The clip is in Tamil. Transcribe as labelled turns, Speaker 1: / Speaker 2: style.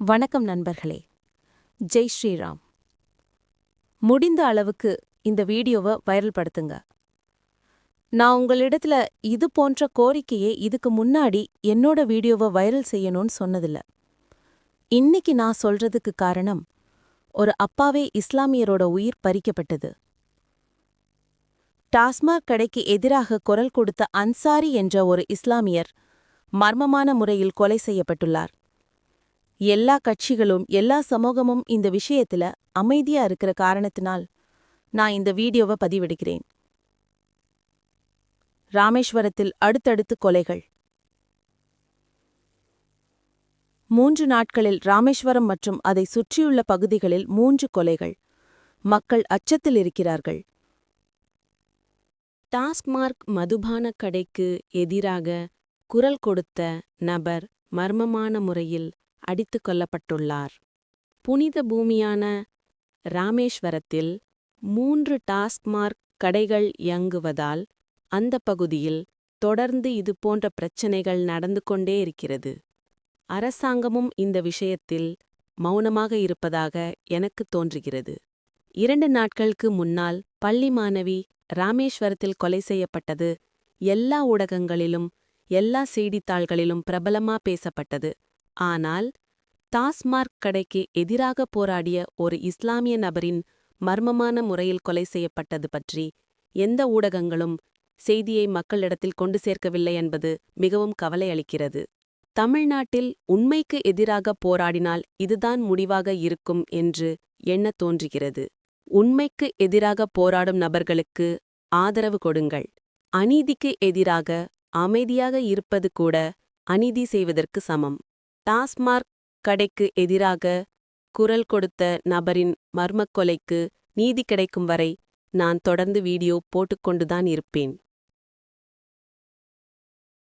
Speaker 1: வணக்கம் நண்பர்களே. ஜெய் ஸ்ரீராம். முடிந்த அளவுக்கு இந்த வீடியோவை வைரல் படுத்துங்க. நான் உங்களிடத்துல இது போன்ற கோரிக்கையை இதுக்கு முன்னாடி என்னோட வீடியோவை வைரல் செய்யணும்னு சொன்னதில்ல. இன்னைக்கு நான் சொல்றதுக்கு காரணம் ஒரு அப்பாவே இஸ்லாமியரோட உயிர் பறிக்கப்பட்டது. டாஸ்மாக் கடைக்கு எதிராக குரல் கொடுத்த அன்சாரி என்ற ஒரு இஸ்லாமியர் மர்மமான முறையில் கொலை செய்யப்பட்டுள்ளார். எல்லா கட்சிகளும் எல்லா சமூகமும் இந்த விஷயத்துல அமைதியா இருக்கிற காரணத்தினால் நான் இந்த வீடியோவை பதிவிடுகிறேன். ராமேஸ்வரத்தில் அடுத்தடுத்து கொலைகள். மூன்று நாட்களில் ராமேஸ்வரம் மற்றும் அதை சுற்றியுள்ள பகுதிகளில் மூன்று கொலைகள். மக்கள் அச்சத்தில் இருக்கிறார்கள். டாஸ்மார்க் மதுபான கடைக்கு எதிராக குரல் கொடுத்த நபர் மர்மமான முறையில் அடித்துக் கொல்லப்பட்டுள்ளார். புனித பூமியான ராமேஸ்வரத்தில் மூன்று டாஸ்மார்க் கடைகள் இயங்குவதால் அந்த பகுதியில் தொடர்ந்து இதுபோன்ற பிரச்சினைகள் நடந்து கொண்டே இருக்கிறது. அரசாங்கமும் இந்த விஷயத்தில் மௌனமாக இருப்பதாக எனக்கு தோன்றுகிறது. இரண்டு நாட்களுக்கு முன்னால் பள்ளி மாணவி ராமேஸ்வரத்தில் கொலை செய்யப்பட்டது. எல்லா ஊடகங்களிலும் எல்லா செய்தித்தாள்களிலும் பிரபலமா பேசப்பட்டது. ஆனால் டாஸ்மார்க் கடைக்கு எதிராக போராடிய ஒரு இஸ்லாமிய நபரின் மர்மமான முறையில் கொலை செய்யப்பட்டது பற்றி எந்த ஊடகங்களும் செய்தியை மக்களிடத்தில் கொண்டு சேர்க்கவில்லை என்பது மிகவும் கவலை அளிக்கிறது. தமிழ்நாட்டில் உண்மைக்கு எதிராக போராடினால் இதுதான் முடிவாக இருக்கும் என்று எண்ணத் தோன்றுகிறது. உண்மைக்கு எதிராக போராடும் நபர்களுக்கு ஆதரவு கொடுங்கள். அநீதிக்கு எதிராக அமைதியாக இருப்பது கூட அநீதி செய்வதற்கு சமம். டாஸ்மார்க் கடைக்கு எதிராக குரல் கொடுத்த நபரின் மர்மக் கொலைக்கு நீதி கிடைக்கும் வரை நான் தொடர்ந்து வீடியோ போட்டுக்கொண்டுதான் இருப்பேன்.